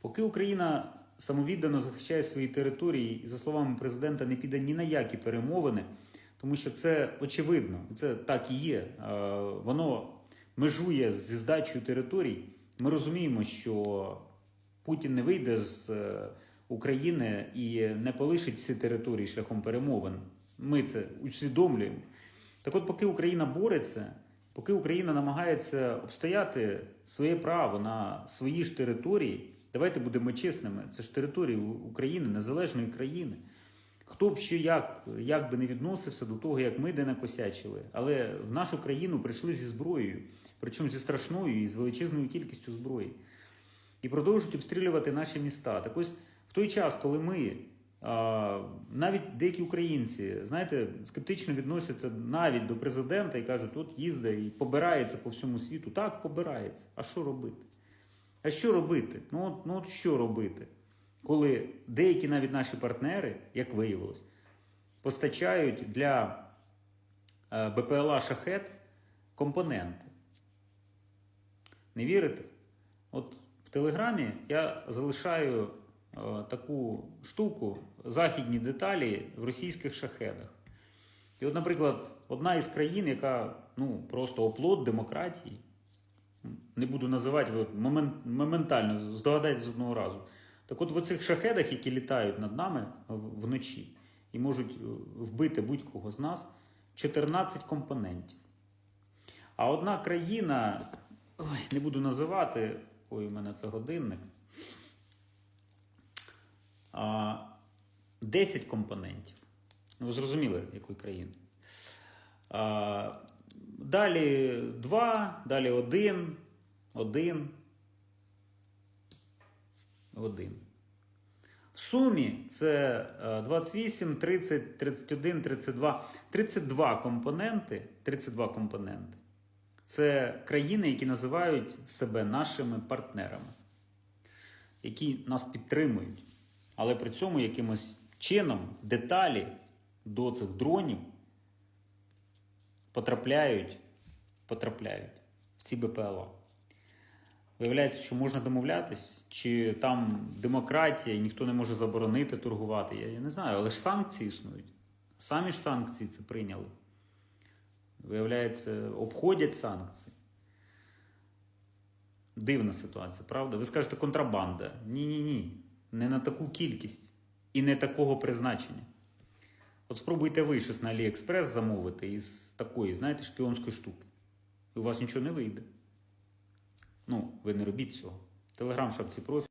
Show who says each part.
Speaker 1: Поки Україна самовіддано захищає свої території і, за словами президента, не піде ні на які перемовини, тому що це очевидно, це так і є. Воно межує зі здачею територій. Ми розуміємо, що Путін не вийде з е, України і не полишить всі території шляхом перемовин. Ми це усвідомлюємо. Так от, поки Україна бореться, поки Україна намагається обстояти своє право на свої ж території, давайте будемо чесними, це ж території України, незалежної країни. Хто б ще як, як би не відносився до того, як ми де накосячили, але в нашу країну прийшли зі зброєю, причому зі страшною і з величезною кількістю зброї, і продовжують обстрілювати наші міста. Так ось в той час, коли ми, навіть деякі українці, знаєте, скептично відносяться навіть до президента і кажуть, от їздить і побирається по всьому світу. Так, побирається. А що робити? А що робити? Ну от, ну от що робити? Коли деякі навіть наші партнери, як виявилось, постачають для е, БПЛА шахет компоненти. Не вірите? От в Телеграмі я залишаю таку штуку, західні деталі в російських шахедах. І от, наприклад, одна із країн, яка ну, просто оплот демократії, не буду називати, ви момент, моментально здогадайтесь з одного разу. Так от в оцих шахедах, які літають над нами вночі і можуть е, вбити будь-кого з нас, 14 компонентів. А одна країна, ой, не буду називати, ой, у мене це годинник. А, 10 компонентів. Ну, ви зрозуміли, якої країни. Далі 2, далі 1, 1, 1. В сумі це е, 28, 30, 31, 32, 32 компоненти. 32 компоненти. Це країни, які називають себе нашими партнерами, які нас підтримують. Але при цьому якимось чином деталі до цих дронів потрапляють, потрапляють в ці БПЛА. Виявляється, що можна домовлятись, чи там демократія, і ніхто не може заборонити торгувати. Я, я не знаю, але ж санкції існують. Самі ж санкції це прийняли. Виявляється, обходять санкції. Дивна ситуація, правда? Ви скажете контрабанда. Ні-ні ні. Не на таку кількість і не такого призначення. От спробуйте ви щось на AliExpress замовити із такої, знаєте, шпіонської штуки. І у вас нічого не вийде. Ну, ви не робіть цього. Телеграм шапці профі.